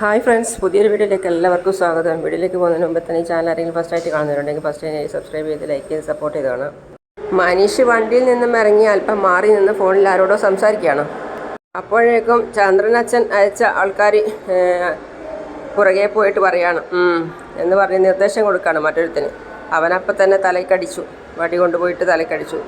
Hi friends പുതിയൊരു വീഡിയോയിലേക്ക് എല്ലാവർക്കും സ്വാഗതം. വീഡിയോയിലേക്ക് പോകുന്നതിന് മുമ്പ് തന്നെ ചാനൽ ആരെങ്കിലും ഫസ്റ്റ് ആയിട്ട് കാണുന്നുണ്ടെങ്കിൽ ഫസ്റ്റ് ആയിട്ട് സബ്സ്ക്രൈബ് ചെയ്ത് ലൈക്ക് ചെയ്ത് സപ്പോർട്ട് ചെയ്ത് കാണാം മനീഷ് വണ്ടിയിൽ നിന്നും ഇറങ്ങി അല്പം മാറി നിന്ന് ഫോണിൽ ആരോടോ സംസാരിക്കുകയാണ്. അപ്പോഴേക്കും ചന്ദ്രനച്ഛൻ അയച്ച ആൾക്കാർ പുറകെ പോയിട്ട് പറയാണ് എന്ന് പറഞ്ഞ് നിർദ്ദേശം കൊടുക്കുകയാണ് മറ്റൊരുത്തിന്. അവനപ്പം തന്നെ തലയ്ക്കടിച്ചു. വടി കൊണ്ടുപോയിട്ട് തലയ്ക്കടിച്ചു.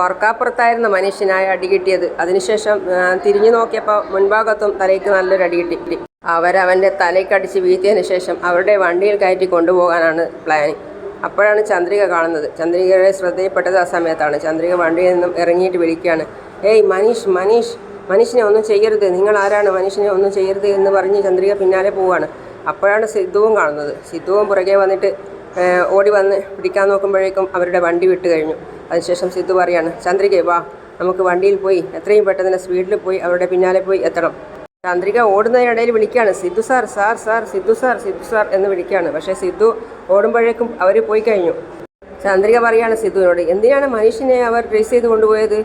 ഓർക്കാപ്പുറത്തായിരുന്നു മനുഷ്യനായ അടി കിട്ടിയത്. അതിനുശേഷം തിരിഞ്ഞു നോക്കിയപ്പോൾ മുൻഭാഗത്തും തലയ്ക്ക് നല്ലൊരു അടി കിട്ടി. അവരവന്റെ തലയ്ക്കടിച്ച് വീഴ്ത്തിയതിന് ശേഷം അവരുടെ വണ്ടിയിൽ കയറ്റി കൊണ്ടുപോകാനാണ് പ്ലാനിങ് അപ്പോഴാണ് ചന്ദ്രിക കാണുന്നത്. ചന്ദ്രികയുടെ ശ്രദ്ധയിൽപ്പെട്ടത് ആ സമയത്താണ്. ചന്ദ്രിക വണ്ടിയിൽ നിന്നും ഇറങ്ങിയിട്ട് വിളിക്കുകയാണ്. ഏയ് മനീഷ് മനീഷ് മനുഷ്യനെ ഒന്നും ചെയ്യരുത്. നിങ്ങൾ ആരാണ്? മനുഷ്യനെ ഒന്നും ചെയ്യരുത് എന്ന് പറഞ്ഞ് ചന്ദ്രിക പിന്നാലെ പോവുകയാണ്. അപ്പോഴാണ് സിദ്ധുവും കാണുന്നത്. സിദ്ധുവും പുറകെ വന്നിട്ട് ഓടി വന്ന് പിടിക്കാൻ നോക്കുമ്പോഴേക്കും അവരുടെ വണ്ടി വിട്ട് കഴിഞ്ഞു അതിനുശേഷം സിദ്ധു പറയാണ് ചന്ദ്രിക വാ നമുക്ക് വണ്ടിയിൽ പോയി എത്രയും പെട്ടെന്ന് സ്പീഡിൽ പോയി അവരുടെ പിന്നാലെ പോയി എത്തണം. ചന്ദ്രിക ഓടുന്നതിനിടയിൽ വിളിക്കുകയാണ് Sidhu sir sir sir Sidhu sir Sidhu sir എന്ന് വിളിക്കുകയാണ്. പക്ഷേ സിദ്ധു ഓടുമ്പോഴേക്കും അവർ പോയി കഴിഞ്ഞു. ചന്ദ്രിക പറയാണ് സിദ്ധുവിനോട് എന്തിനാണ് മനുഷ്യനെ അവർ ട്രേസ് ചെയ്ത് കൊണ്ടുപോയത്?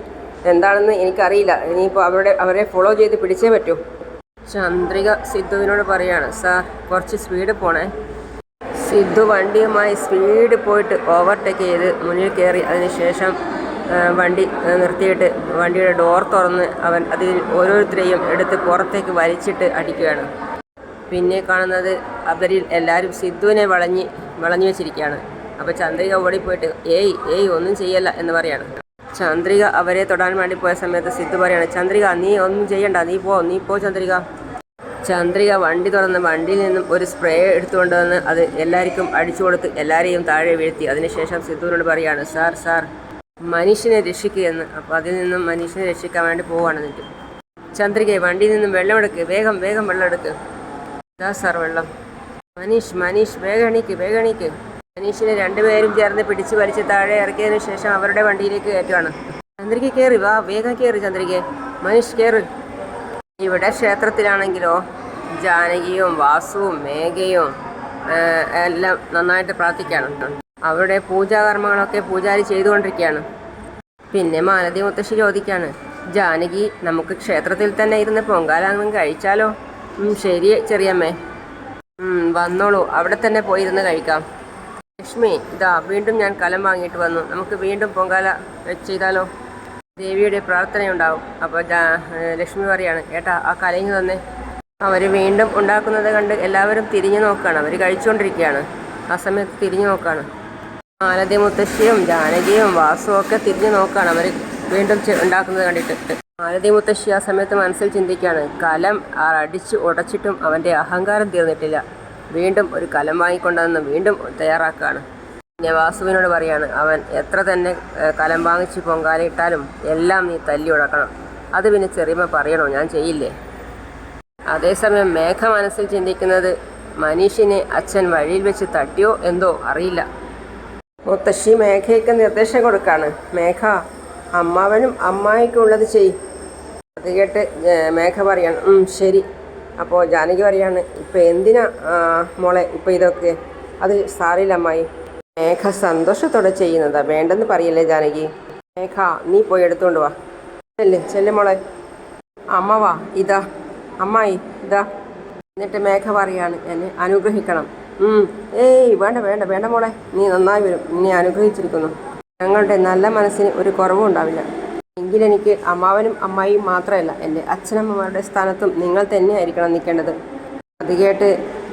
എന്താണെന്ന് എനിക്കറിയില്ല. ഇനിയിപ്പോൾ അവരുടെ അവരെ ഫോളോ ചെയ്ത് പിടിച്ചേ പറ്റൂ. ചന്ദ്രിക സിദ്ധുവിനോട് പറയാണ് സാർ കുറച്ച് സ്പീഡ് പോണേ. സിദ്ധു വണ്ടിയുമായി സ്പീഡ് പോയിട്ട് ഓവർടേക്ക് ചെയ്ത് മുന്നിൽ കയറി. അതിനുശേഷം വണ്ടി നിർത്തിയിട്ട് വണ്ടിയുടെ ഡോർ തുറന്ന് അവൻ അതിൽ ഓരോരുത്തരെയും എടുത്ത് പുറത്തേക്ക് വലിച്ചിട്ട് അടിക്കുകയാണ്. പിന്നെ കാണുന്നത് അവരിൽ എല്ലാവരും സിദ്ധുവിനെ വളഞ്ഞ് വളഞ്ഞു വെച്ചിരിക്കുകയാണ്. അപ്പോൾ ചന്ദ്രിക ഓടിപ്പോയിട്ട് ഏയ് ഏയ് ഒന്നും ചെയ്യല്ല എന്ന് പറയാണ്. ചന്ദ്രിക അവരെ തൊടാൻ വേണ്ടി പോയ സമയത്ത് സിദ്ധു പറയാണ് ചന്ദ്രിക നീ ഒന്നും ചെയ്യണ്ട നീ പോ നീ പോ ചന്ദ്രിക. ചന്ദ്രിക വണ്ടി തുറന്ന് വണ്ടിയിൽ നിന്നും ഒരു സ്പ്രേ എടുത്തുകൊണ്ട് വന്ന് അത് എല്ലാവർക്കും അടിച്ചു കൊടുത്ത് എല്ലാവരെയും താഴെ വീഴ്ത്തി. അതിനുശേഷം സിദ്ധുവിനോട് പറയാണ് സാർ സാർ മനുഷ്യനെ രക്ഷിക്കുകയെന്ന്. അപ്പോൾ അതിൽ നിന്നും മനുഷ്യനെ രക്ഷിക്കാൻ വേണ്ടി പോവാണ് എന്നിട്ട് ചന്ദ്രികയെ വണ്ടിയിൽ നിന്നും വെള്ളമെടുക്ക് വേഗം വേഗം വെള്ളം എടുക്ക്. ഇതാ സാർ വെള്ളം. മനീഷ് മനീഷ് വേഗണിക്ക് വേഗണിക്ക് മനീഷിനെ രണ്ടുപേരും ചേർന്ന് പിടിച്ച് വലിച്ച് താഴെ ഇറക്കിയതിനു ശേഷം അവരുടെ വണ്ടിയിലേക്ക് കയറ്റുകയാണ് ചന്ദ്രിക കയറി വാ വേഗം കയറി ചന്ദ്രികയെ. മനീഷ് കയറി ഇവിടെ ക്ഷേത്രത്തിലാണെങ്കിലോ ജാനകിയും വാസുവും മേഘയും എല്ലാം നന്നായിട്ട് പ്രാർത്ഥിക്കുകയാണ് അവിടെ പൂജാകർമ്മങ്ങളൊക്കെ പൂജാരി ചെയ്തുകൊണ്ടിരിക്കുകയാണ്. പിന്നെ മാലതി മുത്തശ്ശി ചോദിക്കുകയാണ് ജാനകി നമുക്ക് ക്ഷേത്രത്തിൽ തന്നെ ഇരുന്ന് പൊങ്കാലങ്ങും കഴിച്ചാലോ? ശരി ചെറിയമ്മേ. വന്നോളൂ അവിടെ തന്നെ പോയി ഇരുന്ന് കഴിക്കാം. ലക്ഷ്മി ഇതാ വീണ്ടും ഞാൻ കലം വാങ്ങിയിട്ട് വന്നു. നമുക്ക് വീണ്ടും പൊങ്കാല ചെയ്താലോ? ദേവിയുടെ പ്രാർത്ഥനയുണ്ടാവും. അപ്പോൾ ലക്ഷ്മി പറയാണ് ഏട്ടാ ആ കലയിങ് തന്നെ. അവർ വീണ്ടും ഉണ്ടാക്കുന്നത് കണ്ട് എല്ലാവരും തിരിഞ്ഞു നോക്കുകയാണ് അവർ കഴിച്ചുകൊണ്ടിരിക്കുകയാണ് ആ സമയത്ത് തിരിഞ്ഞു നോക്കുകയാണ് മാലതി മുത്തശ്ശിയും ജാനകിയും വാസുവും ഒക്കെ തിരിഞ്ഞു നോക്കുകയാണ് അവർ വീണ്ടും ഉണ്ടാക്കുന്നത് കണ്ടിട്ട്. മാലതി മുത്തശ്ശി ആ സമയത്ത് മനസ്സിൽ ചിന്തിക്കുകയാണ് കലം അടിച്ച് ഉടച്ചിട്ടും അവന്റെ അഹങ്കാരം തീർന്നിട്ടില്ല. വീണ്ടും ഒരു കലം വാങ്ങിക്കൊണ്ടുവന്ന് വീണ്ടും തയ്യാറാക്കുകയാണ്. പിന്നെ വാസുവിനോട് പറയാണ് അവൻ എത്ര തന്നെ കലം വാങ്ങിച്ച് പൊങ്കാലയിട്ടാലും എല്ലാം നീ തല്ലി ഉടക്കണം. അത് പിന്നെ ചെറിയമ്മ പറയണോ? ഞാൻ ചെയ്യില്ലേ? അതേസമയം മേഘ മനസ്സിൽ ചിന്തിക്കുന്നത് മനീഷിനെ അച്ഛൻ വഴിയിൽ വെച്ച് തട്ടിയോ എന്തോ അറിയില്ല. മുത്തശ്ശി മേഘയ്ക്ക് നിർദ്ദേശം കൊടുക്കാണ് മേഘ അമ്മാവനും അമ്മായിക്കും ഉള്ളത് ചെയ്. അത് കേട്ട് മേഘ പറയാണ് "ഉം, ശരി. അപ്പോൾ ജാനകി പറയാണ് ഇപ്പം എന്തിനാ മോളെ ഇപ്പം ഇതൊക്കെ? അത് സാറില്ല അമ്മായി. മേഘ സന്തോഷത്തോടെ ചെയ്യുന്നതാ. വേണ്ടെന്ന് പറയല്ലേ ജാനകി? മേഘ നീ പോയി എടുത്തുകൊണ്ട് വാ. ചെല്ല് ചെല്ല് മോളെ. അമ്മ വാ. ഇതാ. അമ്മായി ഇതാ. എന്നിട്ട് മേഘ പറയാണ് എന്നെ അനുഗ്രഹിക്കണം. ഏയ് വേണ്ട വേണ്ട വേണ്ട മോളെ. നീ നന്നായി വരും. നിന്നെ അനുഗ്രഹിച്ചിരിക്കുന്നു. ഞങ്ങളുടെ നല്ല മനസ്സിന് ഒരു കുറവും ഉണ്ടാവില്ല. എങ്കിലെനിക്ക് അമ്മാവനും അമ്മായിയും മാത്രമല്ല എന്റെ അച്ഛനമ്മമാരുടെ സ്ഥാനത്തും നിങ്ങൾ തന്നെയായിരിക്കണം നിൽക്കേണ്ടത്. അത് കേട്ട്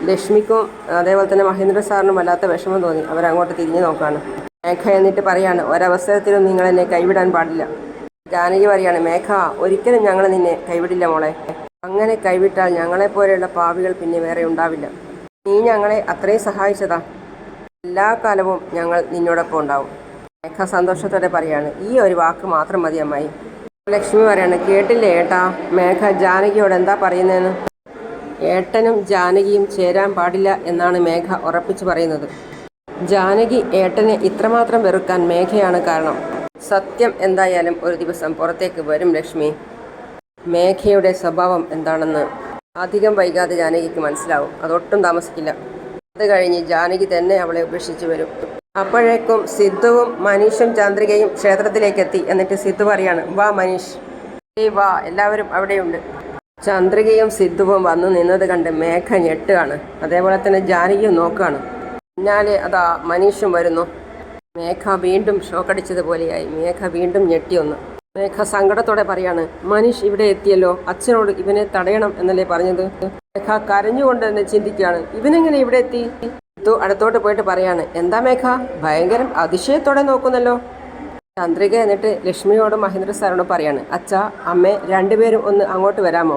ലക്ഷ്മിക്കും അതേപോലെ തന്നെ മഹേന്ദ്ര സാറിനും വല്ലാത്ത വിഷമം തോന്നി. അവരങ്ങോട്ട് തിരിഞ്ഞു നോക്കാണ്. മേഘ എന്നിട്ട് പറയാണ് ഒരവസരത്തിലും നിങ്ങൾ എന്നെ കൈവിടാൻ പാടില്ല. ജാനകി പറയാണ് മേഘ ഒരിക്കലും ഞങ്ങൾ നിന്നെ കൈവിടില്ല മോളെ. അങ്ങനെ കൈവിട്ടാൽ ഞങ്ങളെപ്പോലെയുള്ള പാവികൾ പിന്നെ വേറെ ഉണ്ടാവില്ല. നീ ഞങ്ങളെ അത്രയും സഹായിച്ചതാ. എല്ലാ കാലവും ഞങ്ങൾ നിന്നോടൊപ്പം ഉണ്ടാവും. മേഘ സന്തോഷത്തോടെ പറയാണ് ഈ ഒരു വാക്ക് മാത്രം മതി അമ്മായി. ലക്ഷ്മി പറയാണ് കേട്ടില്ലേ ഏട്ടാ? മേഘ ജാനകിയോട് എന്താ പറയുന്നതെന്ന് ഏട്ടനും ജാനകിയും ചേരാൻ പാടില്ല എന്നാണ് മേഘ ഉറപ്പിച്ചു പറയുന്നത്. ജാനകി ഏട്ടനെ ഇത്രമാത്രം വെറുക്കാൻ മേഘയാണ് കാരണം. സത്യം എന്തായാലും ഒരു ദിവസം പുറത്തേക്ക് വരും ലക്ഷ്മി. മേഘയുടെ സ്വഭാവം എന്താണെന്ന് അധികം വൈകാതെ ജാനകിക്ക് മനസ്സിലാവും. അതൊട്ടും താമസിക്കില്ല. അത് കഴിഞ്ഞ് ജാനകി തന്നെ അവളെ ഉപേക്ഷിച്ചു വരും. അപ്പോഴേക്കും സിദ്ധുവും മനീഷും ചന്ദ്രികയും ക്ഷേത്രത്തിലേക്ക് എത്തി. എന്നിട്ട് സിദ്ധു പറയാണ് വാ മനീഷ്. വാ എല്ലാവരും അവിടെയുണ്ട്. ചന്ദ്രികയും സിദ്ധുവും വന്നു നിന്നത് കണ്ട് മേഘ ഞെട്ടുകയാണ്. അതേപോലെ തന്നെ ജാനകിയും നോക്കുകയാണ്. പിന്നാലെ അതാ മനീഷും വരുന്നു. മേഘ വീണ്ടും ഷോക്കടിച്ചതുപോലെയായി മേഘ വീണ്ടും ഞെട്ടിയൊന്നു മേഘ സങ്കടത്തോടെ പറയാണ് മനീഷ് ഇവിടെ എത്തിയല്ലോ. അച്ഛനോട് ഇവനെ തടയണം എന്നല്ലേ പറഞ്ഞത്? മേഘ കരഞ്ഞുകൊണ്ട് തന്നെ ചിന്തിക്കുകയാണ് ഇവനെങ്ങനെ ഇവിടെ എത്തി? അടുത്തോട്ട് പോയിട്ട് പറയാണ് എന്താ മേഘ? ഭയങ്കരം അതിശയത്തോടെ നോക്കുന്നല്ലോ. ചന്ദ്രിക എന്നിട്ട് ലക്ഷ്മിയോടും മഹേന്ദ്ര സാറിനോട് പറയാണ് അച്ഛ അമ്മേ രണ്ടുപേരും ഒന്ന് അങ്ങോട്ട് വരാമോ?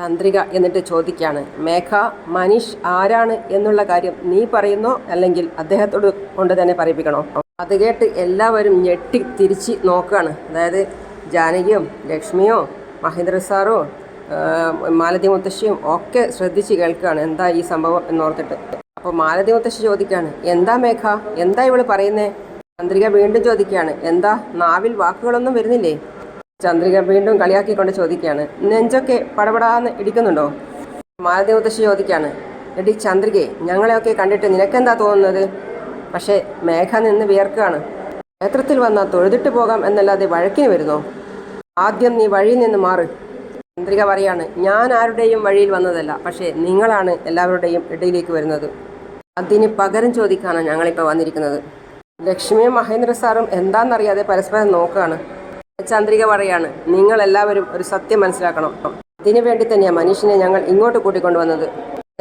ചന്ദ്രിക എന്നിട്ട് ചോദിക്കുകയാണ് മേഘ മനീഷ് ആരാണ് എന്നുള്ള കാര്യം നീ പറയുന്നോ? അല്ലെങ്കിൽ അദ്ദേഹത്തോട് കൊണ്ട് തന്നെ പറയിപ്പിക്കണോ? അത് കേട്ട് എല്ലാവരും ഞെട്ടി തിരിച്ച് നോക്കുകയാണ്. അതായത് ജാനകിയും ലക്ഷ്മിയോ മഹേന്ദ്ര സാറോ മാലതി മുത്തശ്ശിയും ഒക്കെ ശ്രദ്ധിച്ച് കേൾക്കുകയാണ് എന്താ ഈ സംഭവം? എന്നോർത്തിട്ട്. അപ്പോൾ മാലതി മുത്തശ്ശി ചോദിക്കുകയാണ് എന്താ മേഘ? എന്താ ഇവൾ പറയുന്നേ? ചന്ദ്രിക വീണ്ടും ചോദിക്കുകയാണ് എന്താ? നാവിൽ വാക്കുകളൊന്നും വരുന്നില്ലേ? ചന്ദ്രിക വീണ്ടും കളിയാക്കിക്കൊണ്ട് ചോദിക്കുകയാണ് നെഞ്ചൊക്കെ പടപടാന്ന് ഇടിക്കുന്നുണ്ടോ? മാലതി മുത്തശ്ശി ചോദിക്കുകയാണ് എടി ചന്ദ്രികെ ഞങ്ങളെയൊക്കെ കണ്ടിട്ട് നിനക്കെന്താ തോന്നുന്നത്? പക്ഷേ മേഘ നിന്ന് വിയർക്കുകയാണ് ക്ഷേത്രത്തിൽ വന്നാൽ തൊഴുതിട്ട് പോകാം എന്നല്ലാതെ വഴക്കിന് വരുന്നോ? ആദ്യം നീ വഴിയിൽ നിന്ന് മാറ്. ചന്ദ്രിക പറയാണ് ഞാൻ ആരുടെയും വഴിയിൽ വന്നതല്ല പക്ഷേ നിങ്ങളാണ് എല്ലാവരുടെയും ഇടയിലേക്ക് വരുന്നത്. അതിന് പകരം ചോദിക്കാനാണ് ഞങ്ങളിപ്പോൾ വന്നിരിക്കുന്നത്. ലക്ഷ്മിയും മഹേന്ദ്ര സാറും എന്താണെന്നറിയാതെ പരസ്പരം നോക്കുകയാണ് ചന്ദ്രിക പറയാണ് നിങ്ങൾ എല്ലാവരും ഒരു സത്യം മനസ്സിലാക്കണം. ഇതിനു വേണ്ടി തന്നെയാണ് മനുഷ്യനെ ഞങ്ങൾ ഇങ്ങോട്ട് കൂട്ടിക്കൊണ്ടുവന്നത്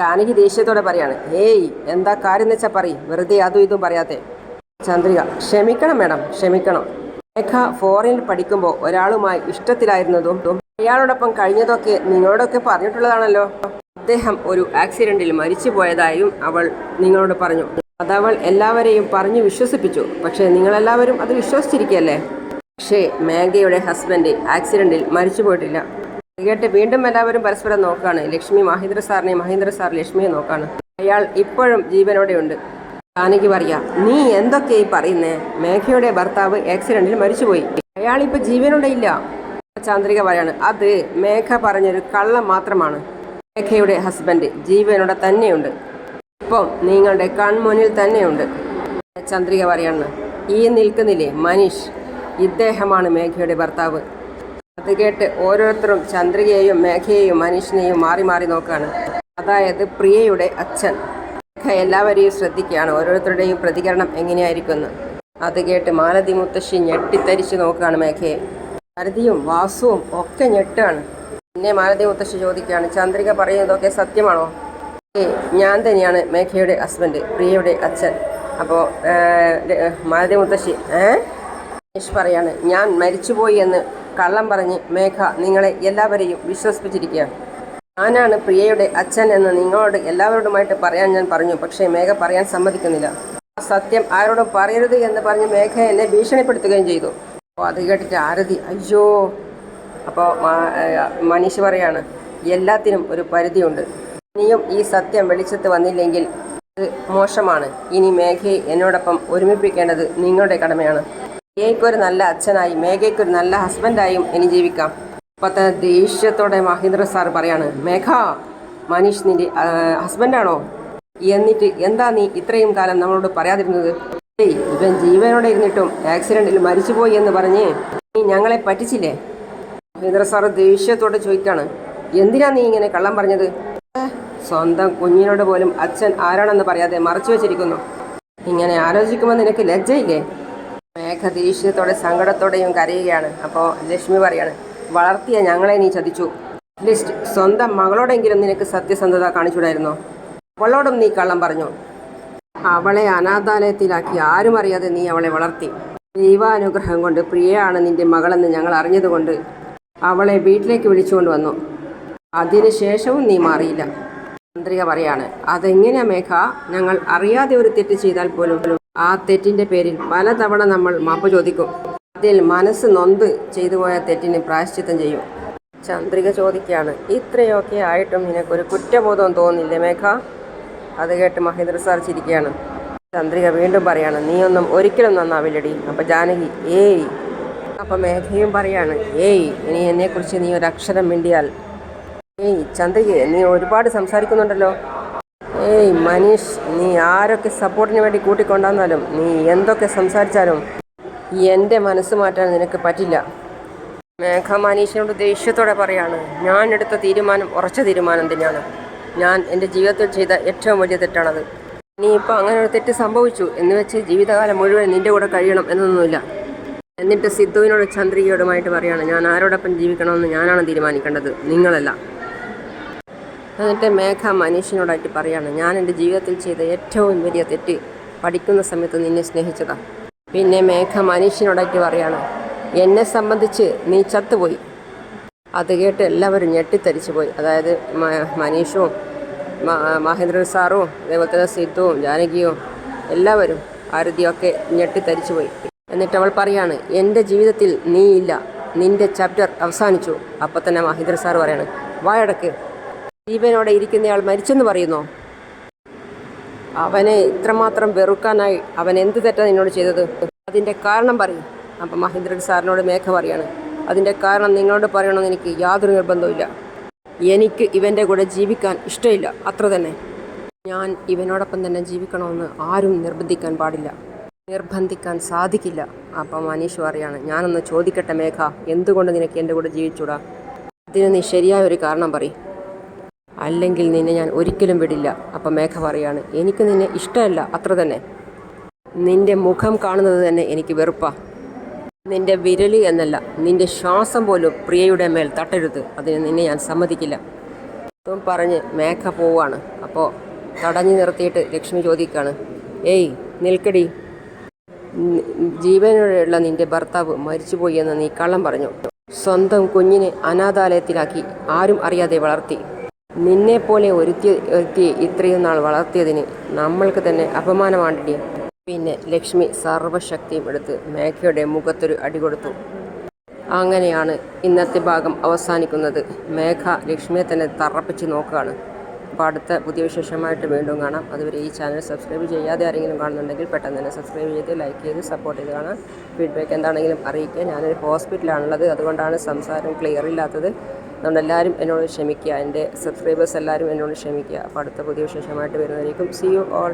ജാനകി ദേഷ്യത്തോടെ പറയാണ് ഏയ് എന്താ കാര്യം വെച്ചാൽ പറയും. വെറുതെ അതും ഇതും പറയാത്തെ. ചന്ദ്രിക ക്ഷമിക്കണം മേഡം ക്ഷമിക്കണം. മേഘ ഫോറിനിൽ പഠിക്കുമ്പോൾ ഒരാളുമായി ഇഷ്ടത്തിലായിരുന്നതും അയാളോടൊപ്പം കഴിഞ്ഞതൊക്കെ നിങ്ങളോടൊക്കെ പറഞ്ഞിട്ടുള്ളതാണല്ലോ. അദ്ദേഹം ഒരു ആക്സിഡന്റിൽ മരിച്ചു പോയതായും അവൾ നിങ്ങളോട് പറഞ്ഞു. അതവൾ എല്ലാവരെയും പറഞ്ഞു വിശ്വസിപ്പിച്ചു. പക്ഷേ നിങ്ങളെല്ലാവരും അത് വിശ്വസിച്ചിരിക്കുകയല്ലേ? പക്ഷേ മേഘയുടെ ഹസ്ബൻഡ് ആക്സിഡന്റിൽ മരിച്ചു പോയിട്ടില്ല. കേട്ട് വീണ്ടും എല്ലാവരും പരസ്പരം നോക്കാണ്. ലക്ഷ്മി മഹേന്ദ്ര സാറിനെ മഹേന്ദ്ര സാർ ലക്ഷ്മിയെ നോക്കാണ്. അയാൾ ഇപ്പോഴും ജീവനോടെയുണ്ട്. ജാനകി പറയാ നീ എന്തൊക്കെ ഈ പറയുന്നേ? മേഘയുടെ ഭർത്താവ് ആക്സിഡന്റിൽ മരിച്ചുപോയി. അയാളിപ്പോൾ ജീവനോടെ ഇല്ല. ചന്ദ്രിക പറയാണ് അത് മേഘ പറഞ്ഞൊരു കള്ളം മാത്രമാണ്. മേഘയുടെ ഹസ്ബൻഡ് ജീവനോടെ തന്നെയുണ്ട്. ഇപ്പം നിങ്ങളുടെ കൺമുന്നിൽ തന്നെയുണ്ട്. ചന്ദ്രിക പറയാണ് ഈ നിൽക്കുന്നില്ലേ മനീഷ്? ഇദ്ദേഹമാണ് മേഘയുടെ ഭർത്താവ്. അത് കേട്ട് ഓരോരുത്തരും ചന്ദ്രികയെയും മേഘയെയും മനീഷിനെയും മാറി മാറി നോക്കുകയാണ് അതായത് പ്രിയയുടെ അച്ഛൻ. മേഘ എല്ലാവരെയും ശ്രദ്ധിക്കുകയാണ് ഓരോരുത്തരുടെയും പ്രതികരണം എങ്ങനെയായിരിക്കുമെന്ന്. അത് കേട്ട് മാലതി മുത്തശ്ശി ഞെട്ടിത്തരിച്ച് നോക്കുകയാണ് മേഘയെ. ഭാരതിയും വാസുവും ഒക്കെ ഞെട്ടാണ്. പിന്നെ മാലതി മുത്തശ്ശി ചോദിക്കുകയാണ് ചന്ദ്രിക പറയുന്നതൊക്കെ സത്യമാണോ? ഞാൻ തന്നെയാണ് മേഘയുടെ ഹസ്ബൻഡ് പ്രിയയുടെ അച്ഛൻ. അപ്പോൾ മാലതി മുത്തശ്ശി ഏഷ് പറയാണ് ഞാൻ മരിച്ചുപോയി എന്ന് കള്ളം പറഞ്ഞ് മേഘ നിങ്ങളെ എല്ലാവരെയും വിശ്വസിപ്പിച്ചിരിക്കുകയാണ്. ഞാനാണ് പ്രിയയുടെ അച്ഛൻ എന്ന് നിങ്ങളോട് എല്ലാവരോടുമായിട്ട് പറയാൻ ഞാൻ പറഞ്ഞു പക്ഷേ മേഘ പറയാൻ സമ്മതിക്കുന്നില്ല. ആ സത്യം ആരോടും പറയരുത് എന്ന് പറഞ്ഞ് മേഘ എന്നെ ഭീഷണിപ്പെടുത്തുകയും ചെയ്തു. അപ്പോൾ അത് കേട്ടിട്ട് ആരതി അയ്യോ. അപ്പോൾ മനീഷ് പറയാണ് എല്ലാത്തിനും ഒരു പരിധിയുണ്ട്. ഇനിയും ഈ സത്യം വെളിച്ചത്ത് വന്നില്ലെങ്കിൽ അത് മോശമാണ്. ഇനി മേഘയെ എന്നോടൊപ്പം ഒരുമിപ്പിക്കേണ്ടത് നിങ്ങളുടെ കടമയാണ്. മേഘയ്ക്കൊരു നല്ല അച്ഛനായി മേഘയ്ക്കൊരു നല്ല ഹസ്ബൻഡായും ഇനി ജീവിക്കാം. തന്നെ ദേഷ്യത്തോടെ മഹേന്ദ്ര സാർ പറയാണ് മേഘ മനീഷ് നിന്റെ ഹസ്ബൻഡാണോ? എന്നിട്ട് എന്താ നീ ഇത്രയും കാലം നമ്മളോട് പറയാതിരുന്നത്? ഏയ് ഇവൻ ജീവനോടെ ഇരുന്നിട്ടും ആക്സിഡന്റിൽ മരിച്ചുപോയി എന്ന് പറഞ്ഞ് നീ ഞങ്ങളെ പറ്റിച്ചില്ലേ? മഹേന്ദ്ര സാർ ദേഷ്യത്തോടെ ചോദിക്കാണ് എന്തിനാ നീ ഇങ്ങനെ കള്ളം പറഞ്ഞത്? സ്വന്തം കുഞ്ഞിനോട് പോലും അച്ഛൻ ആരാണെന്ന് പറയാതെ മറച്ചു വെച്ചിരിക്കുന്നു. ഇങ്ങനെ ആലോചിക്കുമ്പോൾ നിനക്ക് ലജ്ജയില്ലേ? മേഘ ദേഷ്യത്തോടെ സങ്കടത്തോടെയും കരയുകയാണ്. അപ്പോൾ ലക്ഷ്മി പറയാണ് വളർത്തിയ ഞങ്ങളെ നീ ചതിച്ചു. ലിസ്റ്റ് സ്വന്തം മകളോടെങ്കിലും നിനക്ക് സത്യസന്ധത കാണിച്ചുകൂടായിരുന്നോ? അവളോടും നീ കള്ളം പറഞ്ഞു. അവളെ അനാഥാലയത്തിലാക്കി ആരും അറിയാതെ നീ അവളെ വളർത്തി. ദൈവാനുഗ്രഹം കൊണ്ട് പ്രിയയാണ് നിന്റെ മകളെന്ന് ഞങ്ങൾ അറിഞ്ഞതുകൊണ്ട് അവളെ വീട്ടിലേക്ക് വിളിച്ചുകൊണ്ട് വന്നു. അതിനുശേഷവും നീ മാറിയില്ല. ചന്ദ്രിക പറയാണ്. അതെങ്ങനെയാ മേഘ? ഞങ്ങൾ അറിയാതെ ഒരു തെറ്റ് ചെയ്താൽ പോലും ആ തെറ്റിന്റെ പേരിൽ പലതവണ നമ്മൾ മാപ്പ് ചോദിക്കും. അതിൽ മനസ്സ് നൊന്ത് ചെയ്തു പോയ തെറ്റിന് പ്രായശ്ചിത്തം ചെയ്യും. ചന്ദ്രിക ചോദിക്കുകയാണ്. ഇത്രയൊക്കെ ആയിട്ടും നിനക്കൊരു കുറ്റബോധം തോന്നില്ലേ മേഘ? അത് കേട്ട് മഹേന്ദ്ര സാർ ചിരിക്കുകയാണ്. ചന്ദ്രിക വീണ്ടും പറയാണ്. നീയൊന്നും ഒരിക്കലും നന്നാവില്ലടി. അപ്പൊ ജാനകി ഏയ്. അപ്പൊ മേഘയും പറയാണ്. ഏയ് ഇനി എന്നെക്കുറിച്ച് നീ ഒരു അക്ഷരം മിണ്ടിയാൽ ഏയ് ചന്ദ്രിക നീ ഒരുപാട് സംസാരിക്കുന്നുണ്ടല്ലോ. ഏയ് മനീഷ് നീ ആരൊക്കെ സപ്പോർട്ടിന് വേണ്ടി കൂട്ടിക്കൊണ്ടാന്നാലും നീ എന്തൊക്കെ സംസാരിച്ചാലും എന്റെ മനസ്സ് മാറ്റാൻ നിനക്ക് പറ്റില്ല. മേഘ മനീഷിനോട് ദേഷ്യത്തോടെ പറയാണ് ഞാൻ എടുത്ത തീരുമാനം ഉറച്ച തീരുമാനം തന്നെയാണ്. ഞാൻ എന്റെ ജീവിതത്തിൽ ചെയ്ത ഏറ്റവും വലിയ തെറ്റാണത്. ഇനിയിപ്പോൾ അങ്ങനെ ഒരു തെറ്റ് സംഭവിച്ചു എന്ന് വെച്ച് ജീവിതകാലം മുഴുവൻ നിന്റെ കൂടെ കഴിയണം എന്നൊന്നുമില്ല. എന്നിട്ട് സിദ്ധുവിനോട് ചന്ദ്രികയോടുമായിട്ട് പറയാണ് ഞാൻ ആരോടൊപ്പം ജീവിക്കണമെന്ന് ഞാനാണ് തീരുമാനിക്കേണ്ടത് നിങ്ങളല്ല. എന്നിട്ട് മേഘ മനീഷിനോടായിട്ട് പറയാണ് ഞാൻ എന്റെ ജീവിതത്തിൽ ചെയ്ത ഏറ്റവും വലിയ തെറ്റ് പഠിക്കുന്ന സമയത്ത് നിന്നെ സ്നേഹിച്ചതാ. പിന്നെ മേഘ മനീഷിനോടായിട്ട് പറയാണ് എന്നെ സംബന്ധിച്ച് നീ ചത്തുപോയി. അത് കേട്ട് എല്ലാവരും ഞെട്ടിത്തരിച്ചു പോയി. അതായത് മനീഷും മഹേന്ദ്രൻ സാറും അതേപോലെ തന്നെ സിദ്ധുവും ജാനകിയും എല്ലാവരും ആരതിയൊക്കെ ഞെട്ടിത്തരിച്ചു പോയി. എന്നിട്ട് അവൾ പറയാണ് എന്റെ ജീവിതത്തിൽ നീ ഇല്ല നിന്റെ ചാപ്റ്റർ അവസാനിച്ചു. അപ്പം തന്നെ മഹേന്ദ്ര സാർ പറയാണ് വായടക്ക്. ജീവനോടെ ഇരിക്കുന്നയാൾ മരിച്ചെന്ന് പറയുന്നോ. അവനെ ഇത്രമാത്രം വെറുക്കാനായി അവൻ എന്ത് തെറ്റാ നിന്നോട് ചെയ്തത്? അതിന്റെ കാരണം പറയും. അപ്പം മഹേന്ദ്രൻ സാറിനോട് മേഘ പറയാണ്. അതിന്റെ കാരണം നിങ്ങളോട് പറയണമെന്ന് എനിക്ക് യാതൊരു നിർബന്ധവുമില്ല. എനിക്ക് ഇവന്റെ കൂടെ ജീവിക്കാൻ ഇഷ്ടമില്ല. അത്ര തന്നെ. ഞാൻ ഇവനോടൊപ്പം തന്നെ ജീവിക്കണമെന്ന് ആരും നിർബന്ധിക്കാൻ പാടില്ല. നിർബന്ധിക്കാൻ സാധിക്കില്ല. അപ്പം മനീഷ് പറയാണ് ഞാനൊന്ന് ചോദിക്കട്ടെ മേഘ എന്തുകൊണ്ട് നിനക്ക് എന്റെ കൂടെ ജീവിച്ചൂടാ? അതിന് നീ ശരിയായ ഒരു കാരണം പറയും. അല്ലെങ്കിൽ നിന്നെ ഞാൻ ഒരിക്കലും വിടില്ല. അപ്പം മേഘ പറയാണ് എനിക്ക് നിന്നെ ഇഷ്ടമല്ല അത്ര തന്നെ. നിന്റെ മുഖം കാണുന്നത് തന്നെ എനിക്ക് വെറുപ്പാ. നിന്റെ വിരലി എന്നല്ല നിന്റെ ശ്വാസം പോലും പ്രിയയുടെ മേൽ തട്ടരുത്. അതിന് നിന്നെ ഞാൻ സമ്മതിക്കില്ല. അതും പറഞ്ഞ് മേഘ പോവാണ്. അപ്പോൾ തടഞ്ഞു നിർത്തിയിട്ട് ലക്ഷ്മി ചോദിക്കുകയാണ് ഏയ് നിൽക്കടി. ജീവനോടെയുള്ള നിന്റെ ഭർത്താവ് മരിച്ചുപോയി എന്ന് നീ കള്ളം പറഞ്ഞു. സ്വന്തം കുഞ്ഞിനെ അനാഥാലയത്തിലാക്കി ആരും അറിയാതെ വളർത്തി. നിന്നെപ്പോലെ ഒരുത്തി ഒരുത്തിയെ ഇത്രയും നാൾ വളർത്തിയതിന് നമ്മൾക്ക് തന്നെ അപമാനമാണ്ടിയ പിന്നെ ലക്ഷ്മി സർവശക്തിയും എടുത്ത് മേഘയുടെ മുഖത്തൊരു അടി കൊടുത്തു. അങ്ങനെയാണ് ഇന്നത്തെ ഭാഗം അവസാനിക്കുന്നത്. മേഘ ലക്ഷ്മിയെ തന്നെ തറപ്പിച്ച് നോക്കുകയാണ്. അപ്പോൾ അടുത്ത പുതിയ വിശേഷമായിട്ട് വീണ്ടും കാണാം. അതുവരെ ഈ ചാനൽ സബ്സ്ക്രൈബ് ചെയ്യാതെ ആരെങ്കിലും കാണുന്നുണ്ടെങ്കിൽ പെട്ടെന്ന് തന്നെ സബ്സ്ക്രൈബ് ചെയ്ത് ലൈക്ക് ചെയ്ത് സപ്പോർട്ട് ചെയ്ത് കാണാം. ഫീഡ്ബാക്ക് എന്താണെങ്കിലും അറിയിക്കുക. ഞാനൊരു ഹോസ്പിറ്റലാണുള്ളത്. അതുകൊണ്ടാണ് സംസാരം ക്ലിയർ ഇല്ലാത്തത്. അതുകൊണ്ട് എല്ലാവരും എന്നോട് ക്ഷമിക്കുക. എന്റെ സബ്സ്ക്രൈബേഴ്സ് എല്ലാവരും എന്നോട് ക്ഷമിക്കുക. അപ്പോൾ അടുത്ത പുതിയ വിശേഷമായിട്ട് വരുന്നതായിരിക്കും. C you all